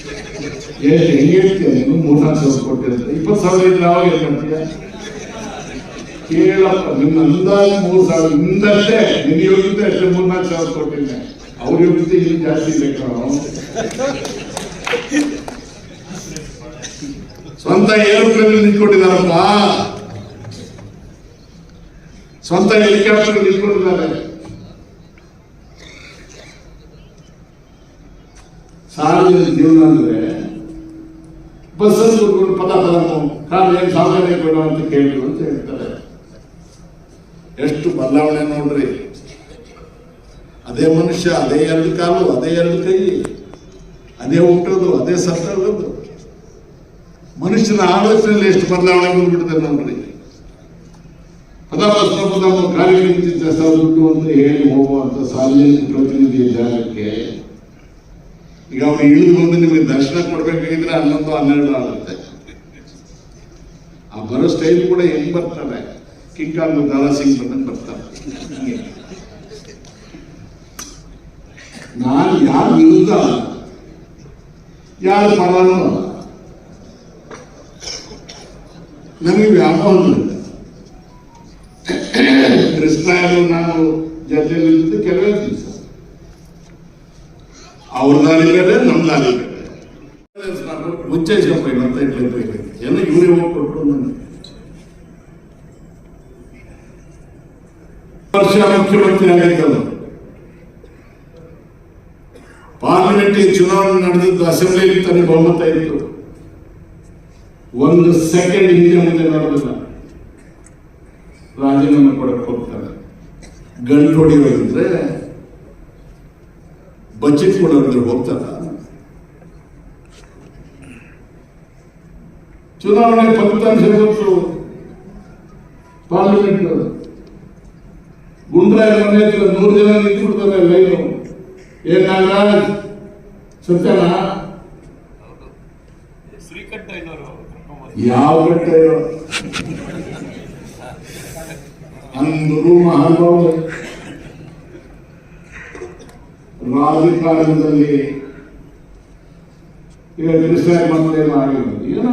ಎಷ್ಟು ಹೆಂಗೆ ಹೇಳ್ತೀಯ ನೀನು ಮೂರ್ನಾಲ್ಕು ಸಾವಿರ ಕೊಟ್ಟಿರುತ್ತೆ ಇಪ್ಪತ್ತು ಸಾವಿರ ಇದ್ರೆ ಯಾವಾಗ ಹೇಳ್ಕೊಂತೀಯ ಕೇಳಪ್ಪ, ನಿನ್ನ ಅಂದಾಜು ಮೂರು ಸಾವಿರ ನಿಂದಷ್ಟೇ ನಿನ್ನ ಯೋಗ್ಯತೆ ಅಷ್ಟೇ ಮೂರ್ನಾಲ್ಕು ಸಾವಿರ ಕೊಟ್ಟಿದ್ದೆ ಅವ್ರ ಯೋಗ್ಯತೆ ಇಲ್ಲಿ ಜಾಸ್ತಿ ಬೇಕಾ. ಸ್ವಂತ ಏರೋಪ್ಲೇನ್ ನಿಂತ್ಕೊಂಡಿದ್ದಾರಪ್ಪ. ಸ್ವಂತ ಹೆಲಿಕಾಪ್ಟರ್ ನಿಂತ್ಕೊಂಡಿದ್ದಾರೆ. ಸಾರ್ವಜನಿಕ ಜೀವನ ಅಂದರೆ ಬಸ್ಸಲ್ಲಿ ಪದ ಪದ ಕಾಲು ಏನು ಸಾಧನೆ ಕೊಡ ಅಂತ ಕೇಳಿದ್ರು ಅಂತ ಹೇಳ್ತಾರೆ. ಎಷ್ಟು ಬದಲಾವಣೆ ನೋಡ್ರಿ. ಅದೇ ಮನುಷ್ಯ, ಅದೇ ಎರಡು ಕಾಲು, ಅದೇ ಎರಡು ಕೈ, ಅದೇ ಹುಟ್ಟೋದು, ಅದೇ ಸತ್ತೋದು ಮನುಷ್ಯನ ಆಲೋಚನೆಯಲ್ಲಿ ಎಷ್ಟು ಬದಲಾವಣೆ ಬಂದ್ಬಿಡ್ತದೆ ನೋಡ್ರಿ. ಪದ ಪ್ರಶ್ನ ಪದ ಕಾರ್ಯ ದುಡ್ಡು ಅಂತ ಹೇಳಿ ಹೋಗುವಂತ ಸಾರ್ವಜನಿಕ ಪ್ರತಿನಿಧಿ ಜಾಗಕ್ಕೆ ಈಗ ಅವ್ರು ಇಳಿದು ಬಂದು ನಿಮಗೆ ದರ್ಶನ ಕೊಡ್ಬೇಕಾಗಿದ್ರೆ ಹನ್ನೊಂದು ಹನ್ನೆರಡು ಆಗುತ್ತೆ. ಆ ಬರೋ ಸ್ಟೈಲ್ ಕೂಡ ಹೆಂಗ್ ಬರ್ತಾರೆ ಕಿಂಗ್ ದಾದಾ ಸಿಂಗ್ ಬಂದಂಗೆ ಬರ್ತಾರೆ. ನಾನು ಯಾರ ವಿರುದ್ಧ? ಯಾರು ಪರನೂ ವ್ಯಾಪಾರ ವ್ಯಾಮೋಹ ಇಲ್ಲ. ಕೃಷ್ಣಾಯರು ನಾನು ಜೊತೆಯಲ್ಲಿದ್ದು ಕೆಲವೇ ದಿವಸ. ಅವ್ರ ದಾರಿ ಉಚ್ಚೇಶಪ್ಪ ಅಂತ ಇಟ್ಲಿರ್ಬೇಕು ಜನ ಇವರೇ ಹೋಗಿ ಕೊಟ್ಟರು ನನಗೆ ವರ್ಷ ಮುಖ್ಯಮಂತ್ರಿ ಆಗಿದ್ದಲ್ಲ. ಪಾರ್ಲಿಮೆಂಟ್ ಚುನಾವಣೆ ನಡೆದಿದ್ದು ಅಸೆಂಬ್ಲಿಯಲ್ಲಿ ತನ್ನ ಬಹುಮತ ಇತ್ತು. ಒಂದು ಸೆಕೆಂಡ್ ಹಿಂದೆ ಮುಂದೆ ನೋಡೋದಿಲ್ಲ. ರಾಜೀನಾಮೆ ಕೊಡಕ್ಕೆ ಹೋಗ್ತಾರೆ. ಗಂಟು ಹೊಡಿಯೋದಿದ್ರೆ ಬಜೆಟ್ ಕೊಡೋದ್ರೆ ಹೋಗ್ತಾರ ಚುನಾವಣೆ ಫಲಿತಾಂಶ ಗೊತ್ತು. ಪಾರ್ಲಿಮೆಂಟ್ ಗುಂಡ್ರಾಯ ಮನೆ ಹತ್ರ ನೂರು ಜನ ನಿಂತ್ಬಿಡ್ತಾರೆ ಲೈನು. ಏನ್ ನಾಗರಾಜ್ ಸತ್ಯನಾ? ಯಾವ ಗಂಟ ಅಂದರು ಮಹಾನುಭಾವರು ರಾಜಕಾರಣದಲ್ಲಿ ಈಗ ಬಂದೇನು ಆಗಿಲ್ಲ ಏನೋ